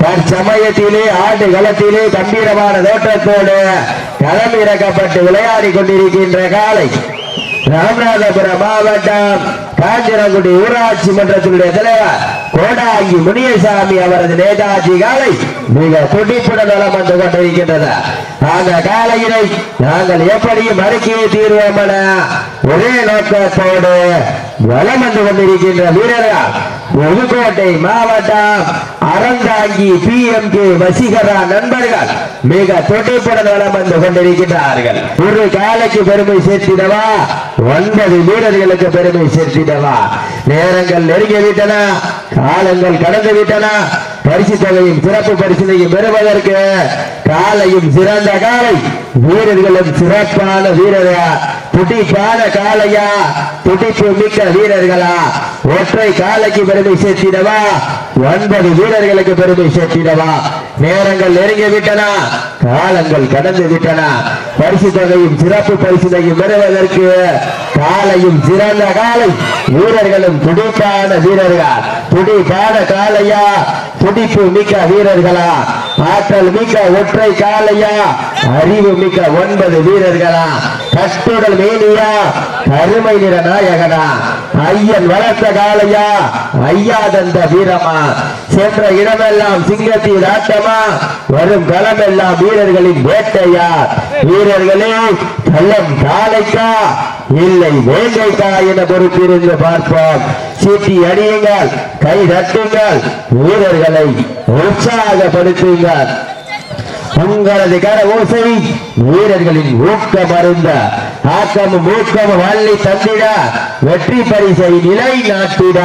தற்சமயத்திலே ஆண்டு களத்திலே கம்பீரமான தோற்றத்தோடு களமிறக்கப்பட்டு விளையாடி கொண்டிருக்கின்ற காலை ராமநாதபுரம் மாவட்டம் காஞ்சிரங்குடி ஊராட்சி மன்றத்தினுடைய தலைவர் கோடாங்கி முனியசாமி அவரது நேதாஜி காலை மிக துடிப்புடன் நலம் வந்து கொண்டிருக்கின்றது. அந்த காலையினை நாங்கள் எப்படியும் மறுக்கியே தீர்வோம் என ஒரே நோக்கத்தோடு வலம் வந்து கொண்டிருக்கின்ற வீரர்கள் புதுக்கோட்டை மாவட்டம் Aranthangi P M K Vaseegara நண்பர்கள். மிக துடிப்புடன் வலம் வந்து கொண்டிருக்கிறார்கள் ஒரு காலைக்கு பெருமை சேர்த்திடவா? ஒன்பது வீரர்களுக்கு பெருமை சேர்த்திடவா? நேரங்கள் நெருங்கி விட்டன காலங்கள் கடந்து விட்டன பரிசு தொகையும் சிறப்பு பரிசினையும் பெறுவதற்கு காலையும் சிறந்த காலை. வீரர்களும் சிறப்பான வீரரா துடிப்பான காலையா துடிப்பு மிக்க வீரர்களா? ஒற்றை காலைக்கு பெருமை சேர்த்திடவா? ஒன்பது வீரர்களுக்கு பெருமை சேர்த்திடவா? நேரங்கள் நெருங்கி விட்டன காலங்கள் கடந்து விட்டன. பரிசு தொகையும் சிறப்பு பரிசினையும் பெறுவதற்கு காலையும் சிறந்த காலை வீரர்களும் துடிப்பான வீரர்கள்? துடிப்பான காலையா? துடிப்பு மிக்க வீரர்களா? ஆற்றல் மிக்க ஒற்றை காலையா? அறிவு மிக்க ஒன்பது வீரர்களா? கட்டுடல் மேலியா? கருமை நிற நாயகனா ஐயன் வளர்த்த காலையா ஐயா தந்த வீரமா? சென்ற இடமெல்லாம் சிங்கத்தின் ஆட்டமா? வரும் களமெல்லாம் வீரர்களின் வேட்டையா? வீரர்களே கள்ளம் காலைக்கா இல்லை வேங்கைக்கா என பொறுத்திருந்து பார்ப்போம். சீட்டி அடியுங்கள் கை தட்டுங்கள் வீரர்களை உற்சாகப்படுத்துங்கள். உங்களது கர ஓசை வீரர்களின் ஊக்க மருந்த ஆக்கம் மூக்கம் வள்ளி தந்திட வெற்றி பரிசை நிலை நாட்டிட.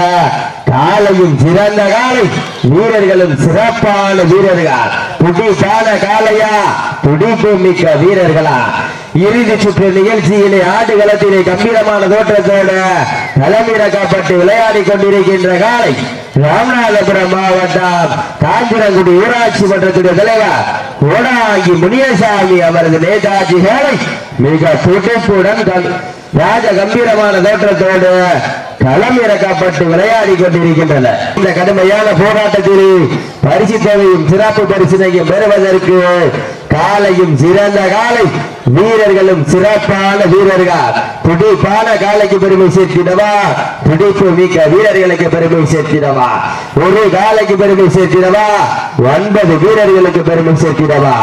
காலையும் சிறந்த காலை வீரர்களும் சிறப்பான வீரர்கள்? துடிப்பான காலையா துடிப்பு மிக்க வீரர்களா? இறுதி சுற்று நிகழ்ச்சியிலே ஆடுகளத்திலே கம்பீரமான தோற்றத்தோடு களமிறக்கப்பட்டு விளையாடி கொண்டிருக்கின்ற காலை ராமநாதபுரம் மாவட்டம் காஞ்சிரங்குடி ஊராட்சி மன்றத்துடைய தலைவர் ஓடாங்கி முனியசாமி அவரது நேதாஜி காலை மிக துடிப்புடன் ராஜ கம்பீரமான தோற்றத்தோடு களம் இறக்கப்பட்டு விளையாடி கொண்டிருக்கின்றன இந்த கடுமையான போராட்டத்தில் பரிசு தொகையும் சிறப்பு பரிசினையும் பெறுவதற்கு காலையும் சிறந்த காலை. வீரர்களும் சிறப்பான வீரர்கள். துடிப்பான காலைக்கு பெருமை சேர்த்திடவா? துடிப்பு மிக்க வீரர்களுக்கு பெருமை சேர்த்திடவா? ஒரு காலைக்கு பெருமை சேர்த்திடவா? ஒன்பது வீரர்களுக்கு பெருமை சேர்த்திடவா?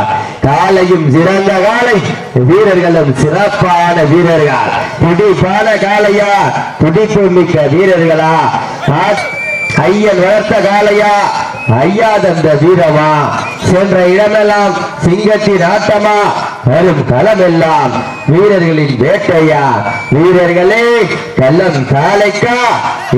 காலையும் சிறந்த காலை. வீரர்களும் சிறப்பான வீரர்கள். துடிப்பான காலையா? துடிப்பு மிக்க வீரர்களா? ஐயன் வளர்த்த காலையா ஐயா தந்த வீரமா? சென்ற இடமெல்லாம் சிங்கத்தின் ஆட்டமா? வரும் களமெல்லாம் வீரர்களின் வேட்டையா? வீரர்களே கள்ளம் காளைக்கா?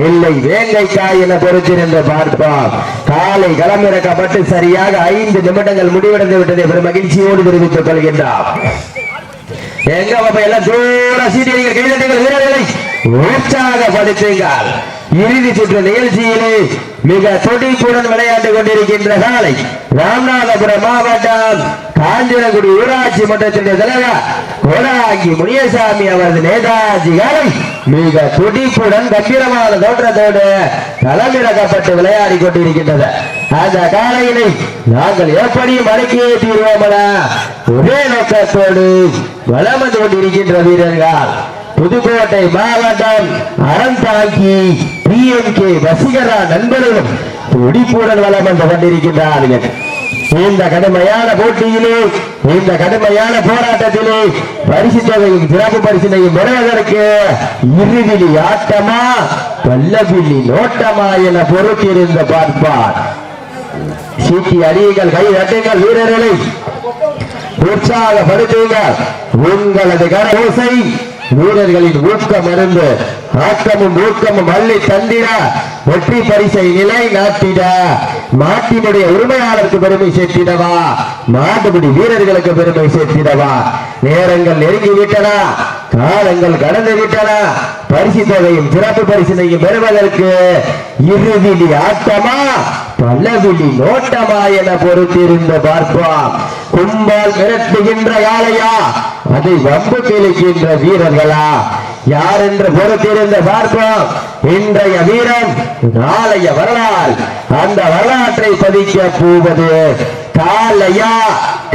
இல்லை வேங்கைக்கா என பொறுத்திருந்து பார்ப்போம் காலை களமிறக்கப்பட்டு சரியாக ஐந்து நிமிடங்கள் முடிவடைந்து விட்டதை பெரும் மகிழ்ச்சியோடு தெரிவித்துக் கொள்கின்றார். எங்க பாப்பா எல்லாம் தூர சீட்டியடிகள் கைதட்டுங்கள் வீரர்களை. உற்சாகப்படுத்துங்கள். இறுதி சுற்று நிகழ்ச்சியிலே மிக துடிப்புடன் விளையாண்டு கொண்டிருக்கின்ற காலை ராமநாதபுரம் மாவட்டம் காஞ்சிரங்குடி ஊராட்சி மன்றத்தினுடைய தலைவர் கோடாகி முனியசாமி அவரது நேதாஜி காலை மிக துடிப்புடன் கம்பீரமான தோற்றத்தோடு களமிறக்கப்பட்டு விளையாடி கொண்டிருக்கின்றது. அந்த காலையினை நாங்கள் எப்படியும் அடக்கியே தீர்வோமன ஒரே நோக்கத்தோடு வளம் வந்து கொண்டிருக்கின்ற வீரர்கள். புதுக்கோட்டை மாவட்டம் அறம் தாக்கி எம் கே நண்பர்களும் துடிப்புடன் வளம் வந்து கொண்டிருக்கின்றார்கள். இந்த கடுமையான போட்டியிலே இந்த கடுமையான போராட்டத்திலே பரிசு தொகையும் சிறப்பு பரிசினையும் பெறுவதற்கு இருவிழி ஆட்டமா பல்லவிழி நோட்டமா என பொறுத்திருந்து பார்ப்பார். சீட்டி அடியுங்கள் கை தட்டுங்கள் வீரர்களை. உற்சாகப்படுத்துங்கள். உங்களது கரோசை வீரர்களின் ஊக்கம் அருந்து ஆக்கமும் ஊக்கமும் அள்ளி தந்திட. வெற்றி பரிசை நிலை நாட்டிட மாட்டினுடைய உரிமையாளருக்கு பெருமை சேர்த்திடவா? மாட்டுப்பிடி வீரர்களுக்கு பெருமை சேர்த்திடவா? நேரங்கள் நெருங்கி விட்டன காலங்கள் கடந்து விட்டன பரிசு தொகையும் சிறப்பு பரிசினையும் பெறுவதற்கு இறுதிலி ஆட்டமா பல்லவிழி நோட்டமா என பொறுத்திருந்து பார்ப்போம். கும்பால் மிரட்டுகின்ற யாழையா அதை வம்பு தெளிக்கின்ற வீரர்களா? யார் என்று பொறுத்திருந்த பார்ப்போம். இன்றைய வீரம் நாளைய வரலாறு. அந்த வரலாற்றை பதிக்க போவது காலையா?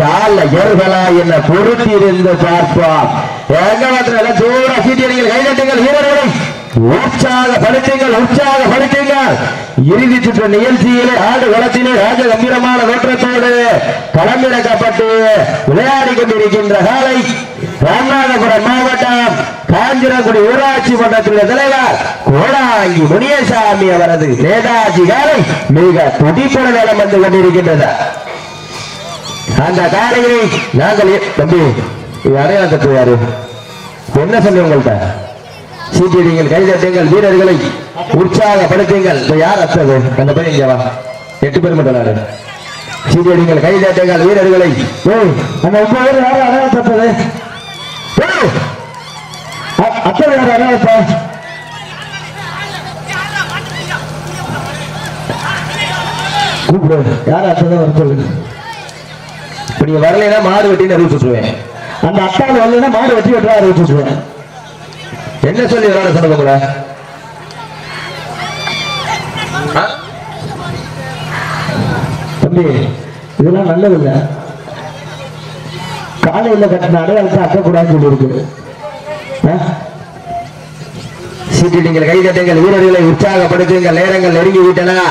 காலையர்களா என பொறுத்திருந்து பார்ப்போம். எங்க மாத்திரம் தூர சீட்டியடிகள் கைதட்டுங்கள் வீரர்களும் உற்சாகப்படுத்துங்கள் உற்சாகப்படுத்துங்கள். இறுதி சுற்று நிகழ்ச்சியிலே ஆடு களத்திலே ராஜ கம்பீரமான தோற்றத்தோடு களமிறக்கப்பட்டு விளையாடி கொண்டிருக்கின்ற காலை ராமநாதபுரம் மாவட்டம் காஞ்சிரங்குடி ஊராட்சி மன்றத்தினுடைய தலைவர் கோடாங்கி முனியசாமி அவரது நேதாஜி காலை மிக துடிப்புடன் நலம் வந்து கொண்டிருக்கின்றது. அந்த காலையை நாங்கள் தம்பி அடையாளத்துக்கு யாரு? என்ன சொல்லி உங்கள்கிட்ட? சீட்டிடுங்கள் கைதட்டுங்கள் வீரர்களை உற்சாகப்படுத்துங்கள். இப்ப யார் அத்தது? அந்த பையன் இங்க வா. எட்டு பேர் மட்டும் நாடு சீட்டிடுங்கள் கைதட்டுங்கள் வீரர்களை. ஏய், அந்த ஒன்பது பேர் யாரும் அடையாளம் தப்பது அத்தனை யார் அடையாளப்பா? கூப்பிடு யார் அத்தனை வர வரலைன்னா மாடு வெட்டின்னு அறிவிச்சுட்டுருவேன் அந்த அத்தாள் வரலைன்னா மாடு வெட்டி வெட்டுறா அறிவிச்சுட்டுருவேன் என்ன சொல்லி விளையாட சொன்னது கூட தம்பி இதெல்லாம் நல்லது இல்ல காலையில கட்டின அடையாளத்தை அக்கக்கூடாதுன்னு சொல்லி இருக்கு கை கைதட்டுங்கள் வீரர்களை உற்சாகப்படுத்துங்கள் நேரங்கள் நெருங்கி விட்டன.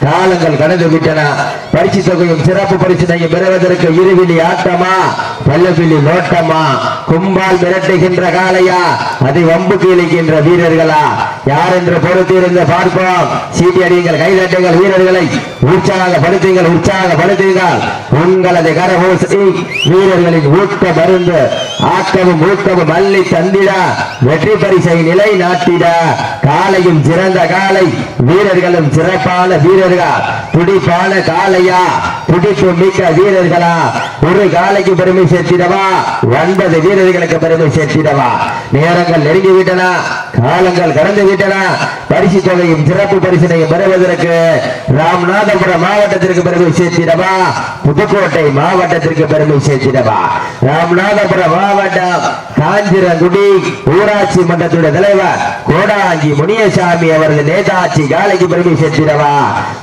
காலங்கள் கடந்து விட்டன. பரிசு தொகையும் சிறப்பு பரிசினையும் பெறுவதற்கு இருவிழி ஆட்டமா? பல்லவிழி நோட்டமா கும்பால் மிரட்டுகின்ற காளையா? அதை வம்புக்கு இழுக்கின்ற வீரர்களா? யார் என்று பொறுத்திருந்து பார்ப்போம். சீட்டி அடியுங்கள் கைதட்டுங்கள் வீரர்களை உற்சாகப்படுத்துங்கள் உற்சாகப்படுத்துங்கள் உங்களது கரபூசி வீரர்களின் ஊக்க மருந்து ஆக்கமும் ஊக்கமும் அள்ளி தந்திட வெற்றி பரிசை நிலை நாட்டிட. காலையும் சிறந்த காலை வீரர்களும் சிறப்பான வீரர்கள். துடிப்பான காலையா. துடிப்பு மீட்ட வீரர்களா? ஒரு காலைக்கு பெருமை சேர்த்திடவா? ஒன்பது வீரர்களுக்கு பெருமை சேர்த்திடவா? நேரங்கள் நெருங்கி விட்டன காலங்கள் கடந்து விட்டன பரிசு தொகையும் சிறப்பு பரிசினையும் பெறுவதற்கு ராமநாதபுரம் மாவட்டத்திற்கு பெருமை சேர்த்திடவா? புதுக்கோட்டை மாவட்டத்திற்கு பெருமை சேர்த்திடவா? ராமநாதபுரம் மாவட்டம் காஞ்சிரங்குடி ஊராட்சி மன்றத்துடைய தலைவர் கோடாங்கி முனியசாமி அவரது நேதாஜி காலைக்கு பெருமை சேர்த்திடவா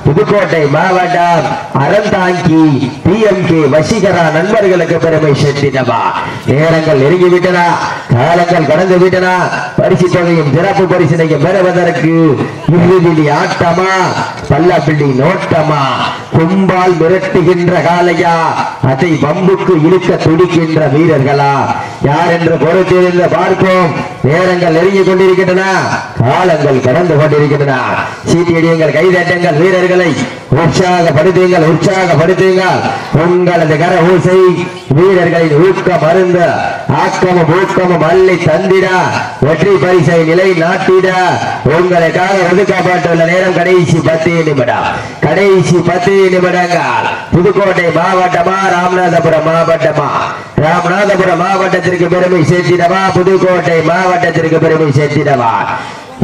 புதுக்கோட்டை மாவட்டம் அறந்தாங்கி பிஎம்கே வசீகரா நண்பர்களுக்கு பெருமை சேர்த்தினவா நேரங்கள் நெருங்கி விட்டன காலங்கள் கடந்து விட்டனா பரிசு தொகையும் சிறப்பு பரிசினையும் பெறுவதற்கு இறுதியில் ஆட்டமா? பல்லப்பிள்ளி நோட்டமா? கும்பால் மிரட்டுகின்ற காலையா அதை வம்புக்கு இழுக்க துடிக்கின்ற வீரர்களா? யார் என்று பொறுத்திருந்து பார்ப்போம். நேரங்கள் நெருங்கி கொண்டிருக்கின்றன. காலங்கள் கடந்து கொண்டிருக்கின்றன. சீட்டியடியுங்கள் கைதட்டுங்கள் வீரர்களை உற்சாகப்படுத்துங்கள் உற்சாகப்படுத்துங்கள். உங்களது கர ஊசை வீரர்களின் ஊக்க மருந்து ஆக்கமும் ஊக்கமும் அள்ளி தந்திட வெற்றி பரிசை நிலை நாட்டிட. உங்களுக்காக ஒதுக்கப்பட்டுள்ள நேரம் கடைசி பத்து நிமிடம். கடைசி பத்து நிமிடங்கள். புதுக்கோட்டை மாவட்டமா ராமநாதபுரம் மாவட்டமா? ராமநாதபுரம் மாவட்டத்திற்கு பெருமை சேர்த்திடவா? புதுக்கோட்டை மாவட்டத்திற்கு பெருமை சேர்த்திடவா?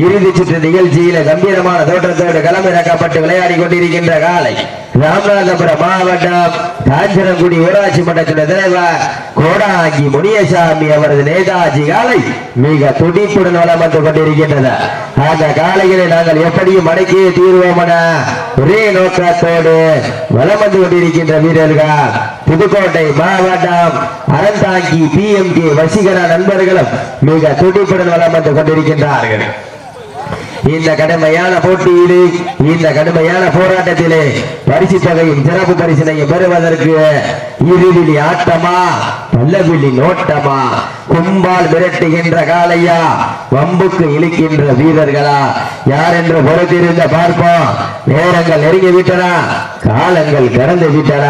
இறுதி சுற்று நிகழ்ச்சியில கம்பீரமான தோற்றத்தோடு களமிறக்கப்பட்டு விளையாடி கொண்டிருக்கின்ற காலை ராமநாதபுரம் மாவட்டம் காஞ்சனங்குடி ஊராட்சி மன்றத்தின் தலைவர் கோடாங்கி முனியசாமி அவரது நேதாஜி காலை மிக துடிப்புடன் வளம் வந்து கொண்டிருக்கின்றது. அந்த காலைகளை நாங்கள் எப்படியும் அடக்கியே தீர்வோம் என ஒரே நோக்கத்தோடு வளம் வந்து கொண்டிருக்கின்ற வீரர்கள் புதுக்கோட்டை மாவட்டம் அறந்தாங்கி கே வசீகரா நண்பர்களும் மிக துடிப்புடன் வளம் வந்து கொண்டிருக்கின்றார்கள். இந்த கடுமையான போட்டியிலே இந்த கடுமையான போராட்டத்திலே பரிசு தொகையும் சிறப்பு பரிசினையும் பெறுவதற்கு இருவிழி ஆட்டமா பல்லவிழி நோட்டமா? கும்பால் விரட்டுகின்ற காளையா? வம்புக்கு இழுக்கின்ற வீரர்களா? யார் என்று பொறுத்திருந்த பார்ப்போம். நேரங்கள் நெருங்கி விட்டன காலங்கள் கடந்து விட்டன.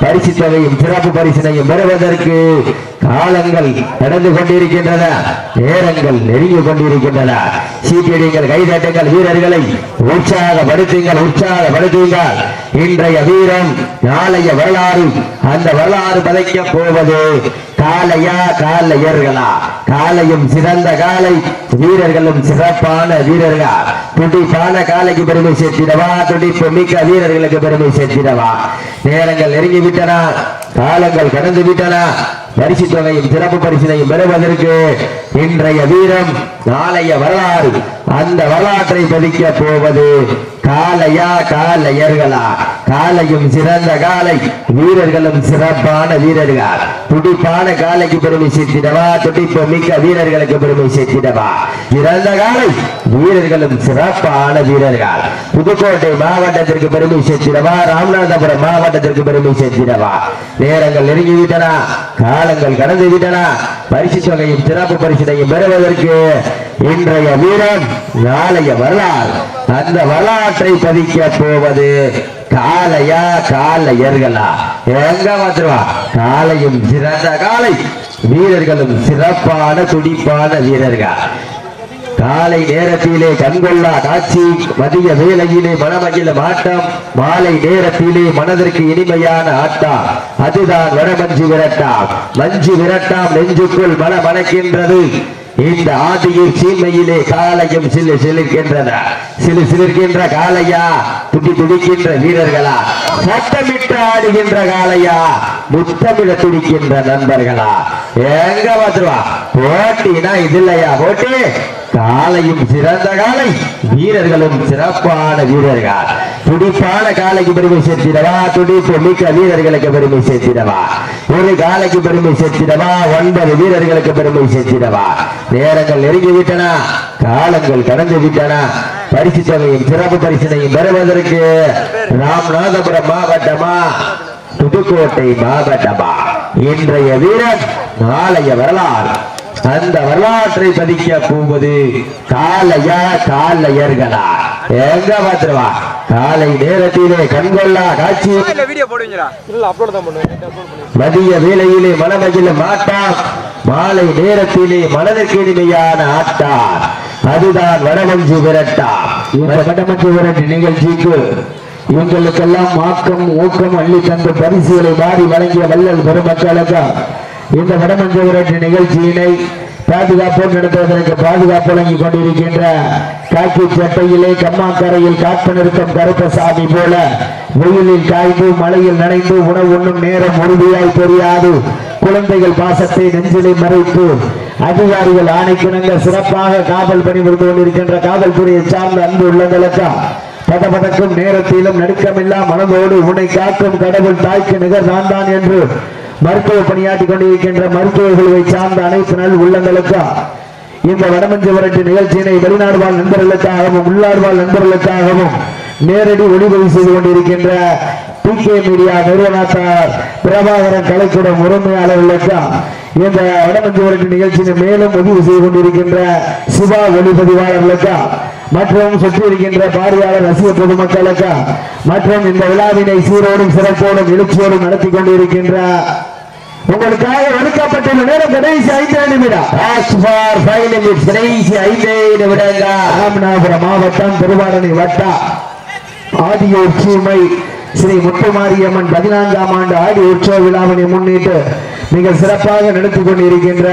பரிசு தொகையும் சிறப்பு பரிசினையும் பெறுவதற்கு காலங்கள் கடந்து கொண்டிருக்கின்றன. நேரங்கள் நெருங்கி கொண்டிருக்கின்றன. சீட்டியடிங்கள் கைதட்டுங்கள் வீரர்களை. உற்சாகப்படுத்துங்கள் உற்சாகப்படுத்துங்கள். இன்றைய வீரம் நாளைய வரலாறு அந்த வரலாறு பதைக்க போவது காலையா காலையர்களா? காலையும் சிறந்த காலை. வீரர்களும் சிறப்பான வீரர்கள்? துடிப்பான காலைக்கு பெருமை சேர்த்திடவா? துடிப்பு மிக்க வீரர்களுக்கு பெருமை சேர்த்திடவா? நேரங்கள் நெருங்கி விட்டன காலங்கள் கடந்து விட்டன பரிசு தொகையும் சிறப்பு பரிசினையும் பெறுவதற்கு இன்றைய வீரம் நாளைய வரலாறு. அந்த வரலாற்றை பதிக்க போவது காலையா காலையர்களா? காலையும் சிறந்த காலை. வீரர்களும் சிறப்பான வீரர்கள். துடிப்பான காலைக்கு பெருமை சேர்த்திடவா? துடிப்பு மிக்க வீரர்களுக்கு பெருமை சேர்த்திடவா? சிறந்த காலை. வீரர்களும் சிறப்பான வீரர்கள். புதுக்கோட்டை மாவட்டத்திற்கு பெருமை சேர்த்திடவா? ராமநாதபுரம் மாவட்டத்திற்கு பெருமை சேர்த்திடவா? நேரங்கள் நெருங்கி விட்டன காலங்கள் கடந்து விட்டன பரிசு தொகையும் சிறப்பு பரிசினையும் பெறுவதற்கு இன்றைய வீரன் நாளைய வரலாறு. அந்த வரலாற்றை பதிக்க போவது காலையா காலையர்களா எங்க வந்துருவா? காலையும் சிறந்த காலை. வீரர்களும் சிறப்பான துடிப்பான வீரர்கள். காலை நேரத்திலே கண்கொள்ளா காட்சி மதிய வேலையிலே மனமகிழ ஆட்டம் மாலை நேரத்திலே மனதிற்கு இனிமையான ஆட்டம். அதுதான் வடமஞ்சு விரட்டாம். மஞ்சு விரட்டாம் நெஞ்சுக்குள் மன மணக்கின்றது இந்த ஆதியில் சீமையிலே காலையும் சிலு சிலிர்க்கின்றன சிலு சிலிர்க்கின்ற காளையா? துடி துடிக்கின்ற வீரர்களா? சட்டமிட்டு ஆடுகின்ற காலையா முத்தமிழ துடிக்கின்ற நண்பர்களா? எங்க வந்துருவா போட்டினா இது இல்லையா போட்டி. காலையும் சிறந்த காலை வீரர்களும் சிறப்பான வீரர்கள். துடிப்பான காலைக்கு பெருமை சேர்த்திடவா? துடிப்பு மிக்க வீரர்களுக்கு பெருமை சேர்த்திடவா? ஒரு காலைக்கு பெருமை சேர்த்திடவா? ஒன்பது வீரர்களுக்கு பெருமை சேர்த்திடவா? நேரங்கள் நெருங்கி விட்டன காலங்கள் கடந்து விட்டன. பரிசு தொகையும் சிறப்பு பரிசினையும் பெறுவதற்கு ராமநாதபுரம் மாவட்டமா? புதுக்கோட்டை மாவட்டமா? இன்றைய வீரன் நாளைய வரலாறு. அந்த வரலாற்றை பதிக்க போவது காலையா காலையர்களா எங்க பாத்துருவா காலை நேரத்திலே கண்கொள்ளா காட்சி. மதிய வேளையிலே மனமகிழ மாட்டாம் மாலை நேரத்திலே மனதிற்கு இனிமையான ஆட்டார். அதுதான் வடமஞ்சு விரட்டா இந்த வடமஞ்சு விரட்டு நிகழ்ச்சிக்கு இவங்களுக்கெல்லாம் மாக்கம் ஊக்கம் அள்ளி தந்த பரிசுகளை மாறி வழங்கிய வள்ளல் பெருமக்களுக்கு இந்த வடமஞ்சு விரட்டு நிகழ்ச்சியினை பாதுகாப்போடு நடத்துவதற்கு பாதுகாப்பு வழங்கிக் கொண்டிருக்கின்ற காக்கி சட்டையிலே கம்மாக்கரையில் காப்பு நிறுத்தம் கருப்பசாமி போல வெயிலில் காய்ந்து மழையில் நனைந்து உணவு உண்ணும் நேரம் உறுதியாய் தெரியாது. குழந்தைகள் பாசத்தை நெஞ்சிலை மறைத்து அதிகாரிகள் ஆணைக்கிணங்க சிறப்பாக காவல் பணிபுரிந்து கொண்டிருக்கின்ற காவல்துறையை சார்ந்த அன்பு உள்ளங்களுக்கா? பதபதக்கும் நேரத்திலும் நடுக்கமில்லா மனதோடு உன்னை காக்கும் கடவுள் தாய்க்கு நிகர் நான் தான் என்று மருத்துவ பணியாற்றிக் கொண்டிருக்கின்ற மருத்துவ குழுவை சார்ந்த அனைத்து நல் உள்ளங்களுக்கா? இந்த வடமஞ்சு விரட்டு நிகழ்ச்சியினை வெளிநாடு வாழ் நண்பர்களுக்காகவும் உள்நாடு வாழ் நண்பர்களுக்காகவும் நேரடி ஒளிபதிவு செய்து கொண்டிருக்கின்ற பி கே மீடியா நிறுவனத்தார் பிரபாகரன் கலைக்கூடம் உரிமையாளர்களுக்கா? இந்த வடமஞ்சு விரட்டு நிகழ்ச்சியினை மேலும் பதிவு செய்து கொண்டிருக்கின்ற சிவா ஒளிப்பதிவாளர்களுக்கு மற்றும் சுற்றி இருக்கின்ற பார்வையாளர் ரசிக பொதுமக்களுக்கு மற்றும் இந்த விழாவினை சீரோடும் சிறப்போடும் எழுச்சியோடும் நடத்தி கொண்டிருக்கின்ற உங்களுக்காக ஒதுக்கப்பட்டுள்ள நேரம் கடைசி ஐந்து நிமிடம். கடைசி ஐந்து நிமிடங்கள். ராமநாதபுரம் மாவட்டம் திருவாரணி வட்டா. ஆதியூர் சீமை ஸ்ரீ முத்துமாரியம்மன் பதினான்காம் ஆண்டு ஆடி உற்சவ விழாவினை முன்னிட்டு மிக சிறப்பாக நடத்தி கொண்டிருக்கின்ற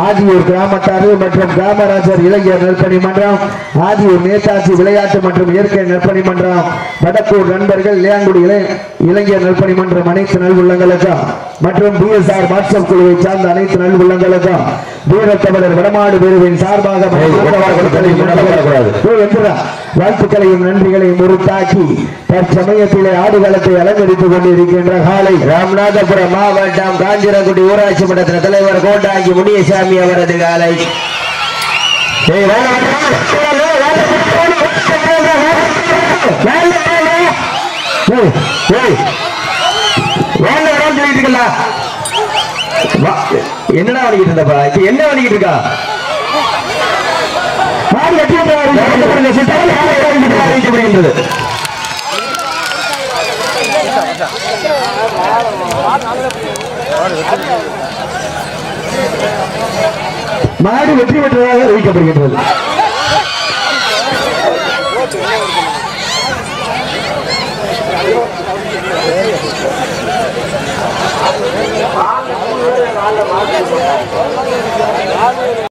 ஆதியூர் கிராமத்தார்கள் மற்றும் காமராஜர் இளைஞர் நற்பணி மன்றம் ஆதியூர் நேதாஜி விளையாட்டு மற்றும் இயற்கை நற்பணி மன்றம் வடக்கூர் நண்பர்கள் இளையாங்குடி இளை- இளைஞர் நற்பணி மன்றம் அனைத்து நல்வுள்ளங்களுக்கும் மற்றும் பிஎஸ்ஆர் வாட்ஸ்அப் குழுவை சார்ந்த அனைத்து நல்வுள்ளங்களுக்கும் வீரத்தமிழர் வடமாடு பிரிவின் சார்பாக. வாழ்த்துக்களையும் நன்றிகளையும் உருத்தாக்கி தற்சமயத்திலே ஆடுகளத்தை அலங்கரித்துக் கொண்டிருக்கின்ற காலை ராமநாதபுரம் மாவட்டம் காஞ்சிரங்குடி ஊராட்சி மன்றத்தின் தலைவர் கோட்டாங்கி முனியசாமி அவரது காலை. என்னடா வலிக்கிட்டு இருந்தப்பா? இப்ப என்ன வலிக்கிட்டு இருக்கா? மாடு மாடு வெற்றி பெற்றதாக அறிவிக்கப்படுகின்றது.